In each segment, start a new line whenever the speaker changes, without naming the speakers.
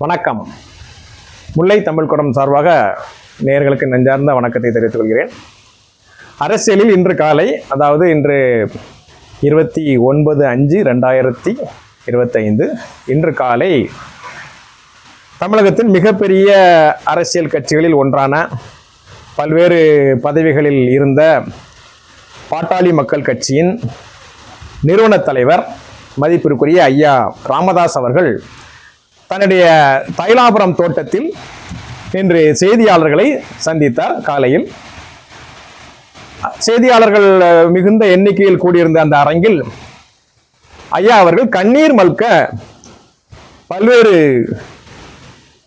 வணக்கம். முல்லை தமிழ் குடம் சார்பாக நேர்களுக்கு நெஞ்சார்ந்த வணக்கத்தை தெரிவித்துக் கொள்கிறேன். அரசியலில் இன்று காலை அதாவது இன்று இருபத்தி ஒன்பது அஞ்சு ரெண்டாயிரத்தி இருபத்தைந்து இன்று காலை தமிழகத்தின் மிகப்பெரிய அரசியல் கட்சிகளில் ஒன்றான பல்வேறு பதவிகளில் இருந்த பாட்டாளி மக்கள் கட்சியின் நிறுவனத் தலைவர் மதிப்பிற்குரிய ஐயா ராமதாஸ் அவர்கள் தன்னுடைய தைலாபுரம் தோட்டத்தில் இன்று செய்தியாளர்களை சந்தித்தார் காலையில். செய்தியாளர்கள் மிகுந்த எண்ணிக்கையில் கூடியிருந்த அந்த அரங்கில் ஐயா அவர்கள் கண்ணீர் மல்க பல்வேறு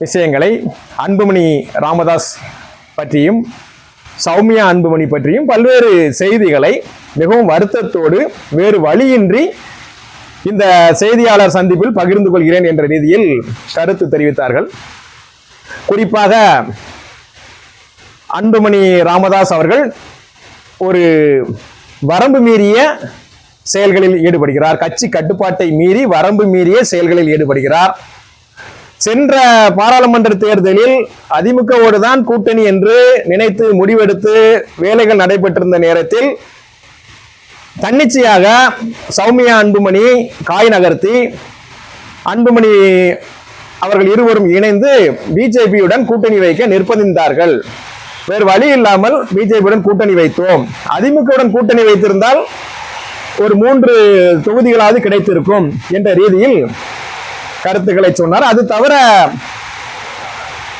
விஷயங்களை அன்புமணி ராமதாஸ் பற்றியும் சௌமியா அன்புமணி பற்றியும் பல்வேறு செய்திகளை மிகவும் வருத்தத்தோடு வேறு வழியின்றி இந்த செய்தியாளர் சந்திப்பில் பகிர்ந்து கொள்கிறேன் என்ற ரீதியில் கருத்து தெரிவித்தார்கள். குறிப்பாக அன்புமணி ராமதாஸ் அவர்கள் ஒரு வரம்பு மீறிய செயல்களில் ஈடுபடுகிறார். கட்சி கட்டுப்பாட்டை மீறி வரம்பு மீறிய செயல்களில் ஈடுபடுகிறார். சென்ற பாராளுமன்ற தேர்தலில் அதிமுகவோடு தான் கூட்டணி என்று நினைத்து முடிவெடுத்து வேலைகள் நடைபெற்றிருந்த நேரத்தில் தன்னிச்சையாக சௌமியா அன்புமணி காய் நகர்த்தி அன்புமணி அவர்கள் இருவரும் இணைந்து பிஜேபியுடன் கூட்டணி வைக்க நிர்பந்தித்தார்கள் வேறு வழி இல்லாமல் பிஜேபியுடன் கூட்டணி வைத்தோம். அதிமுகவுடன் கூட்டணி வைத்திருந்தால் ஒரு மூன்று தொகுதிகளாவது கிடைத்திருக்கும் என்ற ரீதியில் கருத்துக்களை சொன்னார். அது தவிர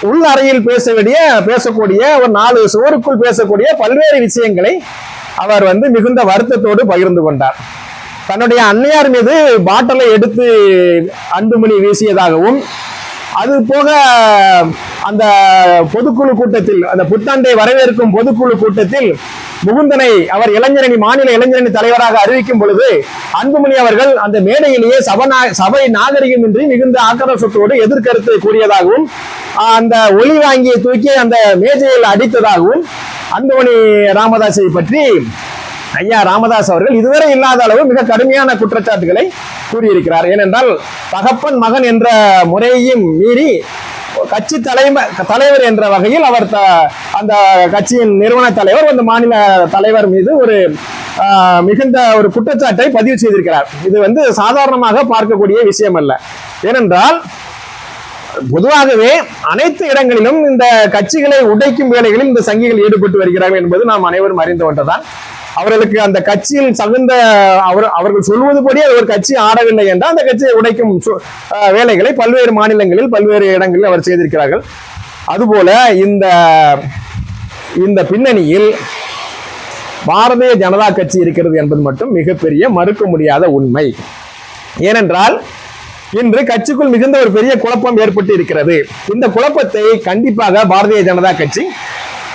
உள் அறையில் பேச வேண்டிய பேசக்கூடிய ஒரு நாலு சுவருக்குள் பேசக்கூடிய பல்வேறு விஷயங்களை அவர் வந்து மிகுந்த வருத்தத்தோடு பகிர்ந்து கொண்டார். தன்னுடைய அன்னையார் மீது பாட்டலை எடுத்து அன்புமணி வீசியதாகவும் அது போக அந்த பொதுக்குழு கூட்டத்தில் அந்த புத்தாண்டை வரவேற்கும் பொதுக்குழு கூட்டத்தில் முகுந்தனை அவர் இளைஞரணி மாநில இளைஞரணி தலைவராக அறிவிக்கும் பொழுது அன்புமணி அவர்கள் அந்த மேடையிலேயே சபனா சபை நாகரிகமின்றி மிகுந்த ஆக்கிரோஷத்தோடு எதிர்கருத்தை கூறியதாகவும் அந்த ஒளி வாங்கியை தூக்கி அந்த மேஜையில் அடித்ததாகவும் அன்புமணி ராமதாஸை பற்றி ஐயா ராமதாஸ் அவர்கள் இதுவரை இல்லாத அளவு மிக கடுமையான குற்றச்சாட்டுகளை கூறியிருக்கிறார். ஏனென்றால் தகப்பன் மகன் என்ற முறையையும் மீறி கட்சி தலைமை தலைவர் என்ற வகையில் அவர் த- அந்த கட்சியின் நிறுவன தலைவர் அந்த மாநில தலைவர் மீது ஒரு மிகுந்த ஒரு குற்றச்சாட்டை பதிவு செய்திருக்கிறார். இது வந்து சாதாரணமாக பார்க்கக்கூடிய விஷயம் அல்ல ஏனென்றால் பொதுவாகவே அனைத்து இடங்களிலும் இந்த கட்சிகளை உடைக்கும் வேலைகளில் இந்த சங்கிகள் ஈடுபட்டு வருகிறார்கள் என்பது நாம் அனைவரும் அறிந்து கொண்டதான் அவர்களுக்கு அந்த கட்சியில் சகுந்த அவர் அவர்கள் சொல்வது படி ஒரு கட்சி ஆடவில்லை என்றால் அந்த கட்சியை உடைக்கும் வேலைகளை பல்வேறு மாநிலங்களில் பல்வேறு இடங்களில் அவர் செய்திருக்கிறார்கள். அதுபோல இந்த இந்த பின்னணியில் பாரதிய ஜனதா கட்சி இருக்கிறது என்பது மட்டும் மிகப்பெரிய மறுக்க முடியாத உண்மை. ஏனென்றால் இன்று கட்சிக்குள் மிகுந்த ஒரு பெரிய குழப்பம் ஏற்பட்டு இருக்கிறது. இந்த குழப்பத்தை கண்டிப்பாக பாரதிய ஜனதா கட்சி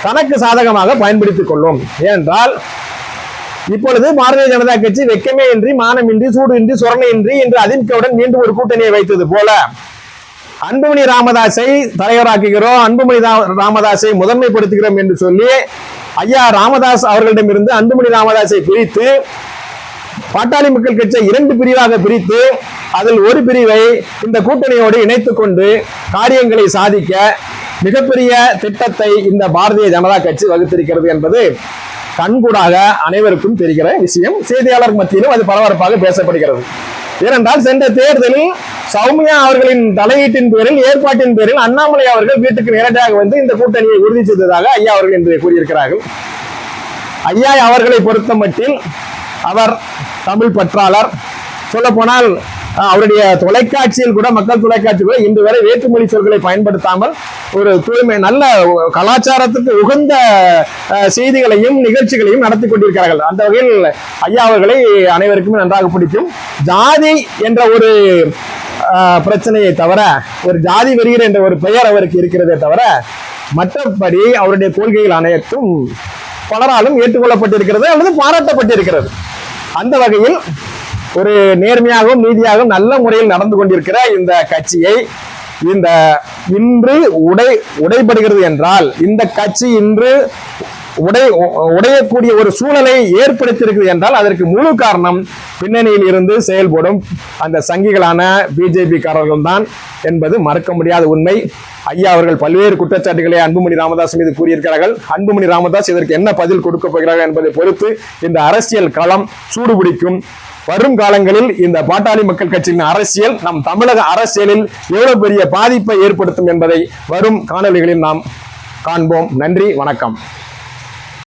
தனக்கு சாதகமாக பயன்படுத்திக் கொள்ளும். ஏனென்றால் இப்பொழுது பாரதிய ஜனதா கட்சி வெக்கமே இன்றி மானமின்றி சூடின்றி சுரணையின்றி இன்று அதிமுகவுடன் மீண்டும் ஒரு கூட்டணியை வைத்தது போல. அன்புமணி ராமதாஸை தலைவராக்குகிறோம் அன்புமணி ராமதாஸை முதன்மைப்படுத்துகிறோம் என்று சொல்லி ஐயா ராமதாஸ் அவர்களிடமிருந்து அன்புமணி ராமதாஸை பிரித்து பாட்டாளி மக்கள் கட்சியை இரண்டு பிரிவாக பிரித்து அதில் ஒரு பிரிவை இந்த கூட்டணியோடு இணைத்துக் கொண்டு காரியங்களை சாதிக்க மிகப்பெரிய திட்டத்தை இந்த பாரதிய ஜனதா கட்சி வகுத்திருக்கிறது என்பது கண்கூடாக அனைவருக்கும் தெரிகிற விஷயம். செய்தியாளர் மத்தியிலும் அது பரபரப்பாக பேசப்படுகிறது. ஏனென்றால் சென்ற தேர்தலில் சௌமியா அவர்களின் தலையீட்டின் பேரில் ஏற்பாட்டின் பேரில் அண்ணாமலை அவர்கள் வீட்டுக்கு நேரடியாக வந்து இந்த கூட்டணியை உறுதி செய்ததாக ஐயா அவர்கள் என்று கூறியிருக்கிறார்கள். ஐயா அவர்களை பொறுத்த மட்டில் அவர் தமிழ் பற்றாளர். சொல்ல போனால் அவருடைய தொலைக்காட்சியில் கூட மக்கள் தொலைக்காட்சி கூட இன்று வரை வேற்றுமொழி சொற்களை பயன்படுத்தாமல் ஒரு தூய்மை நல்ல கலாச்சாரத்துக்கு உகந்த செய்திகளையும் நிகழ்ச்சிகளையும் நடத்தி கொண்டிருக்கிறார்கள். அந்த வகையில் ஐயா அவர்களை அனைவருக்குமே நன்றாக பிடிக்கும். ஜாதி என்ற ஒரு பிரச்சனையை தவிர ஒரு ஜாதி வருகிற என்ற ஒரு பெயர் அவருக்கு இருக்கிறதே தவிர மற்றபடி அவருடைய கொள்கைகள் அனைத்தும் பலராலும் ஏற்றுக்கொள்ளப்பட்டிருக்கிறது அல்லது பாராட்டப்பட்டிருக்கிறது. அந்த வகையில் ஒரு நேர்மையாகவும் நீதியாகவும் நல்ல முறையில் நடந்து கொண்டிருக்கிற இந்த கட்சியை இந்த இன்று உடை உடைபடுகிறது என்றால் இந்த கட்சி இன்று உடை உடையக்கூடிய ஒரு சூழலை ஏற்படுத்தியிருக்கிறது என்றால் அதற்கு முழு காரணம் பின்னணியில் இருந்து செயல்படும் அந்த சங்கிகளான பிஜேபி காரர்கள் தான் என்பது மறக்க முடியாத உண்மை. ஐயா அவர்கள் பல்வேறு குற்றச்சாட்டுகளை அன்புமணி ராமதாஸ் மீது கூறியிருக்கிறார்கள். அன்புமணி ராமதாஸ் இதற்கு என்ன பதில் கொடுக்க போகிறார்கள் என்பதை பொறுத்து இந்த அரசியல் களம் சூடுபிடிக்கும் வரும் காலங்களில் இந்த பாட்டாளி மக்கள் கட்சியின் அரசியல் நம் தமிழக அரசியலில் எவ்வளவு பெரிய பாதிப்பை ஏற்படுத்தும் என்பதை வரும் காணொலிகளில் நாம் காண்போம். நன்றி வணக்கம்.